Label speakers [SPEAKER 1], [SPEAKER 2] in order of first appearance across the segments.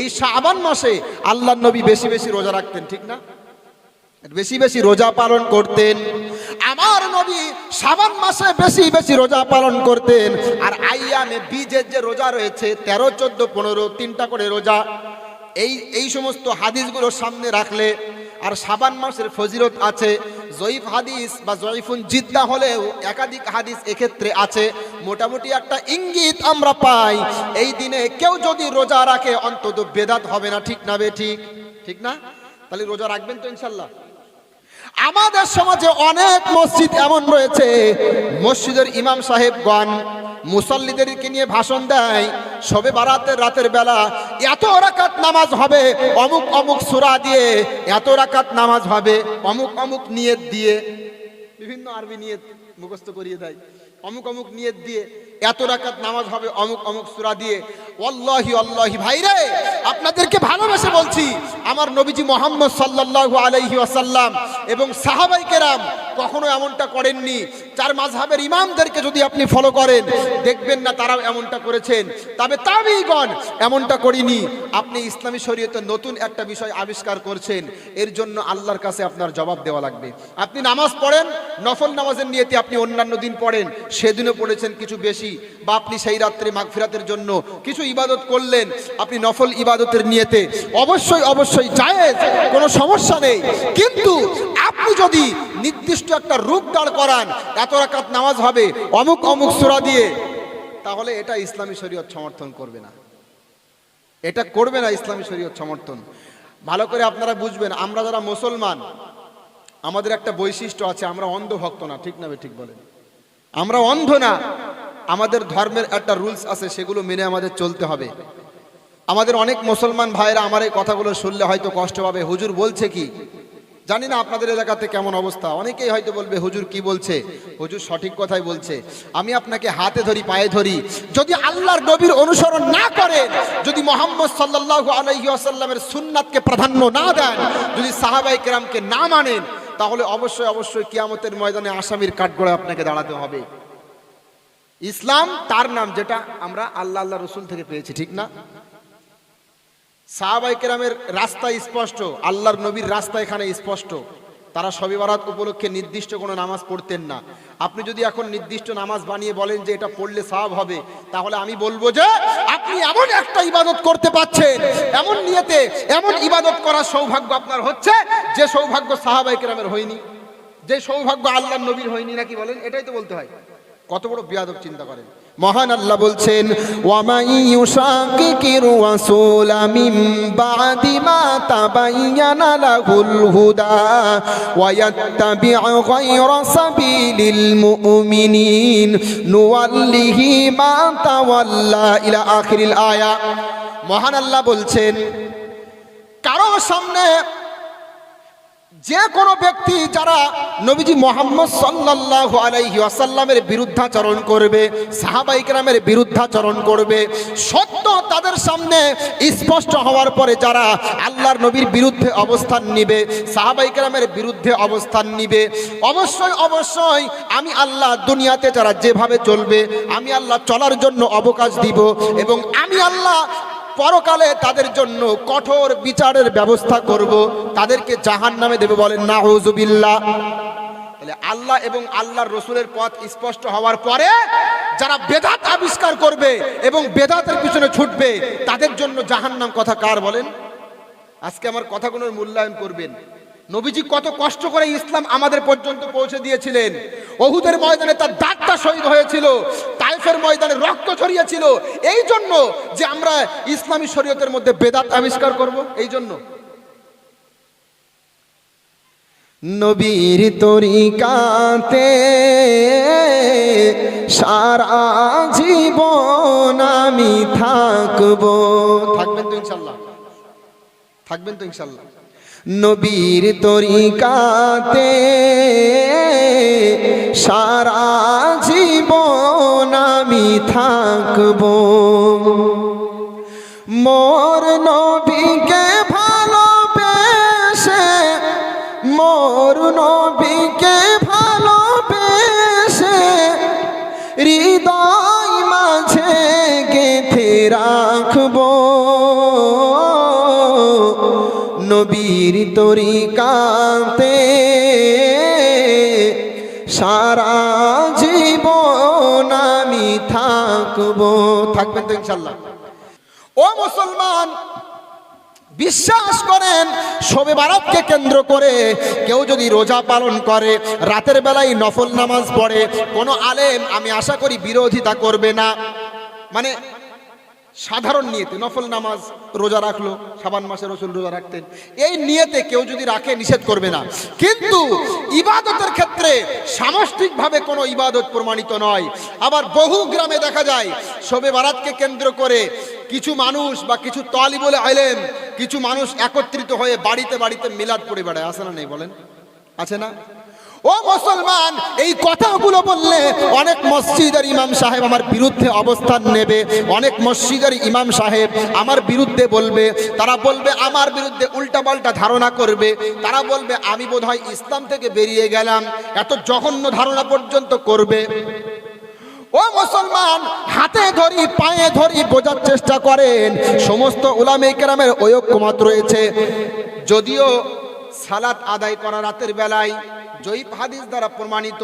[SPEAKER 1] এই শাবান মাসে আল্লাহ নবী বেশি বেশি রোজা রাখতেন, ঠিক না? বেশি বেশি রোজা পালন করতেন। আমার নবী সাবান মাসে বেশি বেশি রোজা পালন করতেন। আর আইয়ামে বীজের যে রোজা রয়েছে, তেরো, চোদ্দ, পনেরো, তিনটা করে রোজা, এই এই সমস্ত হাদিসগুলো সামনে রাখলে আর সাবান মাসের ফজিরত আছে। জয়ীফ হাদিস বা জয়ীফুন জিদ্দা হলেও একাধিক হাদিস এক্ষেত্রে আছে। মোটামুটি একটা ইঙ্গিত আমরা পাই, এই দিনে কেউ যদি রোজা রাখে, অন্তত বেদাত হবে না। ঠিক না বে, ঠিক? ঠিক না? তাহলে রোজা রাখবেন তো ইনশাল্লাহ। আমাদের সমাজে অনেক মসজিদ এমন রয়েছে। মসজিদের ইমাম সাহেবগণ মুসল্লিদেরকে নিয়ে ভাষণ দেয়, সবে বারাতের রাতের বেলা এত রাকাত নামাজ হবে, অমুক অমুক সুরা দিয়ে এত রাকাত নামাজ হবে, অমুক অমুক নিয়ত দিয়ে, বিভিন্ন আরবি নিয়ত মুখস্থ করিয়ে দেয়, অমুক অমুক নিয়ত দিয়ে এত রাকাত নামাজ হবে, অমুক অমুক সুরা দিয়ে। অল্লাহি অল্লাহি ভাইরে আপনাদেরকে ভালোবেসে বলছি, আমার নবীজি মোহাম্মদ সাল্লাল্লাহু আলাইহি ওয়াসাল্লাম এবং সাহাবাই কেরাম কখনো এমনটা করেননি। চার মাঝহাবের ইমামদেরকে যদি আপনি ফলো করেন, দেখবেন না তারাও এমনটা করেছেন। তবে তাবিগণ এমনটা করিনি। আপনি ইসলামী শরীয়তে নতুন একটা বিষয় আবিষ্কার করছেন। এর জন্য আল্লাহর কাছে আপনার জবাব দেওয়া লাগবে। আপনি নামাজ পড়েন, নফল নামাজের নিয়তে আপনি অন্যান্য দিন পড়েন, সেদিনও পড়েছেন কিছু বেশি। বা আপনি সেই রাত্রে মাগফিরাতের জন্য কিছু ইবাদত করলেন, আপনি নফল ইবাদতের নিয়েতে। অবশ্যই অবশ্যই জায়েজ, কোনো সমস্যা নেই। কিন্তু আপনি যদি নির্দিষ্ট একটা রূপ দাঁড় করান, এত রাকাত নামাজ হবে, অমুক অমুক সূরা দিয়ে, তাহলে এটা ইসলামী শরীয়ত সমর্থন করবে না। এটা করবে না ইসলামী শরীয়ত সমর্থন। ভালো করে আপনারা বুঝবেন, আমরা যারা মুসলমান, আমাদের একটা বৈশিষ্ট্য আছে, আমরা অন্ধ ভক্ত না, ঠিক না ঠিক বলেন? আমরা অন্ধ না। আমাদের ধর্মের একটা রুলস আছে, সেগুলো মেনে আমাদের চলতে হবে। আমাদের অনেক মুসলমান ভাইরা আমার এই কথাগুলো শুনলে হয়তো কষ্ট পাবে। হুজুর বলছে কি? জানি না আপনাদের এলাকাতে কেমন অবস্থা। অনেকেই হয়তো বলবে, হুজুর কি বলছে? হুজুর সঠিক কথাই বলছে। আমি আপনাকে হাতে ধরি, পায়ে ধরি। যদি আল্লাহর নবীর অনুসরণ না করেন, যদি মোহাম্মদ সাল্লাল্লাহু আলাইহি আসাল্লামের সুন্নাতকে প্রাধান্য না দেন, যদি সাহাবাই কেরামকে না মানেন, তাহলে অবশ্যই অবশ্যই কিয়ামতের ময়দানে আসামির কাঠগোড়ায় আপনাকে দাঁড়াতে হবে। ইসলাম তার নাম যেটা আমরা আল্লাহ আল্লাহ রসুল থেকে পেয়েছি, ঠিক না? সাহাবাই কেরামের রাস্তা স্পষ্ট, আল্লাহর নবীর রাস্তা এখানে স্পষ্ট। তারা সবে বারাত উপলক্ষে নির্দিষ্ট কোনো নামাজ পড়তেন না। আপনি যদি এখন নির্দিষ্ট নামাজ বানিয়ে বলেন যে এটা পড়লে সাহাব হবে, তাহলে আমি বলব যে আপনি এমন একটা ইবাদত করতে পাচ্ছেন, এমন নিয়েতে, এমন ইবাদত করার সৌভাগ্য আপনার হচ্ছে, যে সৌভাগ্য সাহাবাই কেরামের হয়নি, যে সৌভাগ্য আল্লাহর নবীর হয়নি, নাকি বলেন? এটাই তো বলতে হয়। কত বড় বিয়াদব চিন্তা করেন। মহান আল্লাহ বলছেন মহান আল্লাহ বলছেন কারও সামনে যে কোনো ব্যক্তি যারা নবীজি মোহাম্মদ সাল্লাল্লাহু আলাইহি ওয়াসাল্লামের বিরুদ্ধাচরণ করবে, সাহাবাই কেরামের বিরুদ্ধাচরণ করবে, সত্য তাদের সামনে স্পষ্ট হওয়ার পরে যারা আল্লাহর নবীর বিরুদ্ধে অবস্থান নিবে, সাহাবাই কেরামের বিরুদ্ধে অবস্থান নিবে, অবশ্যই অবশ্যই আমি আল্লাহ দুনিয়াতে যারা যেভাবে চলবে, আমি আল্লাহ চলার জন্য অবকাশ দিব এবং আমি আল্লাহ পরকালে তাদের জন্য কঠোর বিচারের ব্যবস্থা করব। তাদেরকে জাহান নামে দেবে বলেন না হুজুবিল্লা তাহলে আল্লাহ এবং আল্লাহর রসুলের পথ স্পষ্ট হওয়ার পরে যারা বেদাত আবিষ্কার করবে এবং বেদাতের পিছনে ছুটবে, তাদের জন্য জাহান্নাম কথা কার বলেন? আজকে আমার কথাগুলোর মূল্যায়ন করবেন। নবীজি কত কষ্ট করে ইসলাম আমাদের পর্যন্ত পৌঁছে দিয়েছিলেন। অহুদের ময়দানে তার দাঁতটা শহীদ হয়েছিল। তাইফের ময়দানে রক্ত ছড়িয়েছিল। এই জন্য যে আমরা ইসলামী শরীয়তের মধ্যে বেদাত আবিষ্কার করব এই জন্য। নবীর তরিকাতে সারা জীবন আমি থাকব। থাকবেন তো ইনশাল্লাহ। থাকবেন তো ইনশাল্লাহ। নবীর তরিকাতে সারা থাকব মোর নবীকে ভালোবেসে মোর নবীকে ভালোবেসে হৃদয় মাঝে গেথে রাখব। নবীর তরিকাতে থাকব, থাকবেন তো ইনশাল্লাহ ও মুসলমান, বিশ্বাস করেন, শবে বারাতকে কেন্দ্র করে কেউ যদি রোজা পালন করে, রাতের বেলায় নফল নামাজ পড়ে, কোনো আলেম, আমি আশা করি বিরোধিতা করবে না। মানে সাধারণ নিয়েতে, নফল নামাজ রোজা রাখল, সাবান মাসে রসুল রোজা রাখতেন। এই নিয়েতে কেউ যদি রাখে, নিষেধ করবে না। কিন্তু ইবাদতের ক্ষেত্রে সামষ্টিকভাবে কোনো ইবাদত প্রমাণিত নয়। আবার বহু গ্রামে দেখা যায়, শবে বারাতকে কেন্দ্র করে কিছু মানুষ বা কিছু তলি বলে আইলেন কিছু মানুষ একত্রিত হয়ে বাড়িতে বাড়িতে মিলাদ পড়ে বেড়ায়। আছে না নেই বলেন? আছে না? ও মুসলমান, এই কথাগুলো বললে অনেক মসজিদের ইমাম সাহেব আমার বিরুদ্ধে অবস্থান নেবে, অনেক মসজিদের ইমাম সাহেব আমার বিরুদ্ধে বলবে, তারা বলবে আমার বিরুদ্ধে উল্টাপাল্টা ধারণা করবে, তারা বলবে আমি বোধহয় ইসলাম থেকে বেরিয়ে গেলাম, এত জঘন্য ধারণা পর্যন্ত করবে। ও মুসলমান, হাতে ধরি, পায়ে ধরি বোঝার চেষ্টা করেন, সমস্ত উলামে কেরামের ঐক্যমত রয়েছে, যদিও সালাত আদায় করা রাতের বেলায় জয়ীব হাদিস দ্বারা প্রমাণিত।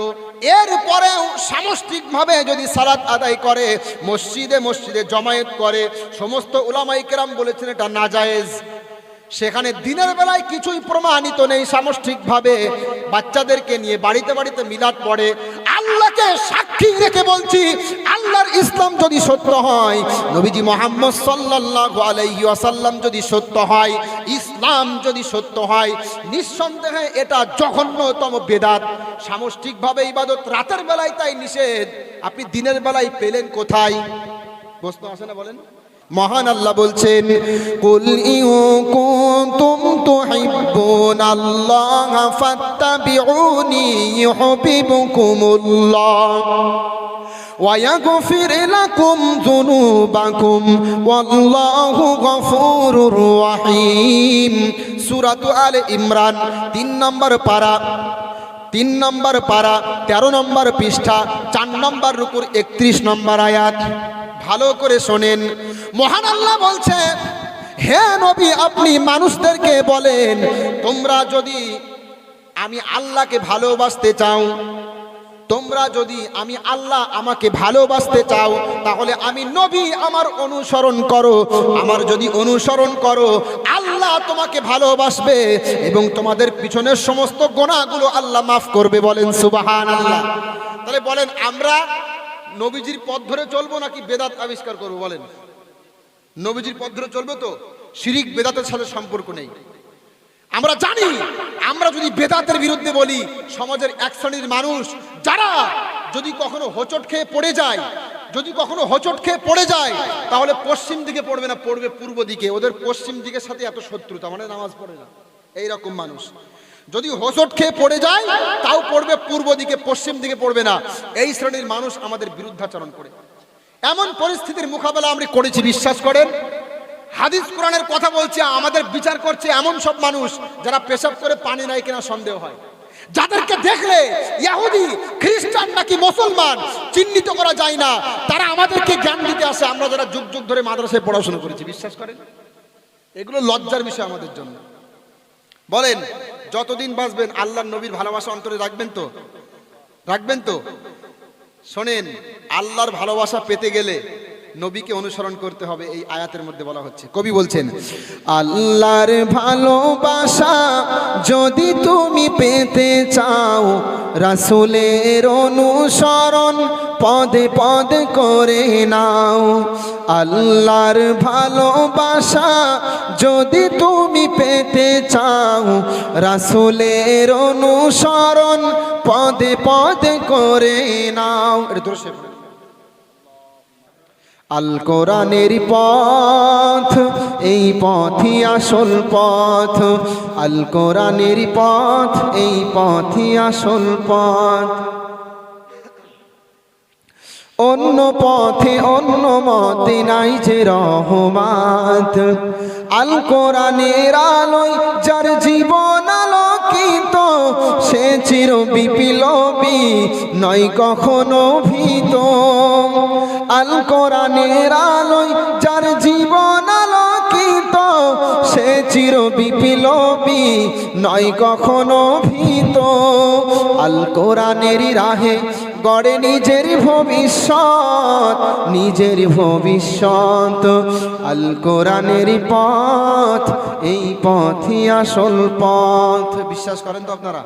[SPEAKER 1] এরপরেও সামষ্টিকভাবে যদি সালাত আদায় করে, মসজিদে মসজিদে জমায়েত করে, সমস্ত উলামাই কেরাম বলেছেন এটা নাজায়েজ। সেখানে দিনের বেলায় কিছুই প্রমাণিত নেই সামষ্টিকভাবে। বাচ্চাদেরকে নিয়ে বাড়িতে বাড়িতে মিলাদ পড়ে আল্লাহকে সাক্ষী রেখে বলছি, আল্লাহর ইসলাম যদি সত্য হয়, নবীজি মোহাম্মদ সাল্লাল্লাহু আলাইহি ওয়াসাল্লাম যদি সত্য হয়, ইসলাম যদি সত্য হয়, নিঃসন্দেহে এটা জঘন্যতম বেদাত। সামষ্টিকভাবে ইবাদত রাতের বেলায় তাই নিষেধ, আপনি দিনের বেলায় পেলেন কোথায়? প্রশ্ন আসে না বলেন? মহান আল্লাহ বলছেন কুল ইউ কুনতুম তুহিব্বুন আল্লাহ ফাত্তাবিউনি ইউহিব্বুকুমুল্লাহ ويغفر لكم ذنوبكم والله غفور رحيم সূরা আলে ইমরান তিন নম্বর পারা তিন নম্বর পারা, তেরো নম্বর পৃষ্ঠা, চার নম্বর রুকুর একত্রিশ নম্বর আয়াত। ভালো করে শোনেন। মহান আল্লাহ বলছে, হে নবী, আপনি মানুষদেরকে বলেন, তোমরা যদি আমি আল্লাহকে ভালোবাসতে চাও তোমরা যদি আমি আল্লাহ আমাকে ভালোবাসতে চাও, তাহলে আমি নবী আমার অনুসরণ করো। আমার যদি অনুসরণ করো, আল্লাহ তোমাকে ভালোবাসবে এবং তোমাদের পিছনের সমস্ত গোনাগুলো আল্লাহ মাফ করবে বলেন সুবাহান আল্লাহ তাহলে বলেন, আমরা নবীজির পথ ধরে চলবো নাকি বেদাত আবিষ্কার করব বলেন? নবীজির পথ ধরে চলবো তো? শিরিক বেদাতের সাথে সম্পর্ক নেই। আমরা জানি, আমরা যদি বেদাতের বিরুদ্ধে বলি, সমাজের এক শ্রেণির মানুষ, যারা যদি কখনো হোঁচট খেয়ে পড়ে যায়, যদি কখনো হোঁচট খেয়ে পড়ে যায়, তাহলে পশ্চিম দিকে পড়বে না, পড়বে পূর্ব দিকে। ওদের পশ্চিম দিকের সাথে এত শত্রুতা মানে নামাজ পড়ে না। এইরকম মানুষ। যদি হোঁচট খেয়ে পড়ে যায়, তাও পড়বে পূর্ব দিকে, পশ্চিম দিকে পড়বে না। এই শ্রেণির মানুষ আমাদের বিরুদ্ধাচরণ করে। এমন পরিস্থিতির মোকাবেলা আমরা করেছি, বিশ্বাস করেন? হাদিস কোরআনের কথা বলছে, আমাদের বিচার করছে এমন সব মানুষ যারা পেশাব করে পানি নাই কিনা সন্দেহ হয়। যাদেরকে দেখলে ইয়াহুদি, খ্রিস্টান নাকি মুসলমান, চিহ্নিত করা যায় না, তারা আমাদেরকে জ্ঞান দিতে আসে। আমরা যারা যুগ যুগ ধরে মাদ্রাসায় পড়াশোনা করেছি, বিশ্বাস করেন? এগুলো লজ্জার বিষয় আমাদের জন্য। বলেন, যতদিন বাঁচবেন, আল্লাহর নবীর ভালোবাসা অন্তরে রাখবেন তো? রাখবেন তো? শোনেন, আল্লাহর ভালোবাসা পেতে গেলে নবীকে অনুসরণ করতে হবে, এই আয়াতের মধ্যে বলা হচ্ছে। কবি বলছেন, আল্লাহর ভালোবাসা যদি তুমি পেতে চাও, রাসুলের অনুসরণ পদে পদে করে নাও। আল্লাহর ভালোবাসা যদি তুমি পেতে চাও, রাসুলের অনুসরণ পদে পদে করে নাও। এটা। আল কোরআনের পথ, এই পথই আসল পথ। আল কোরআনের পথ, এই পথই আসল পথ। অন্য পথে অন্য মতে নাই যে রহমাত। আল কোরআনের আলোয় যার জীবন আলোকিত, সে চির বিপ্লবী নয় কখনো ভীত। আল কোরআনের আলোয় যার জীবন আলোকিত, সে চির বিপ্লবী নয় কখনো ভীত। আল কোরআনেরই রাহে গড়ে নিজের ভবিষ্যৎ নিজের ভবিষ্যৎ। আল কোরআনেরই পথ, এই পথই আসল পথ। বিশ্বাস করেন তো আপনারা?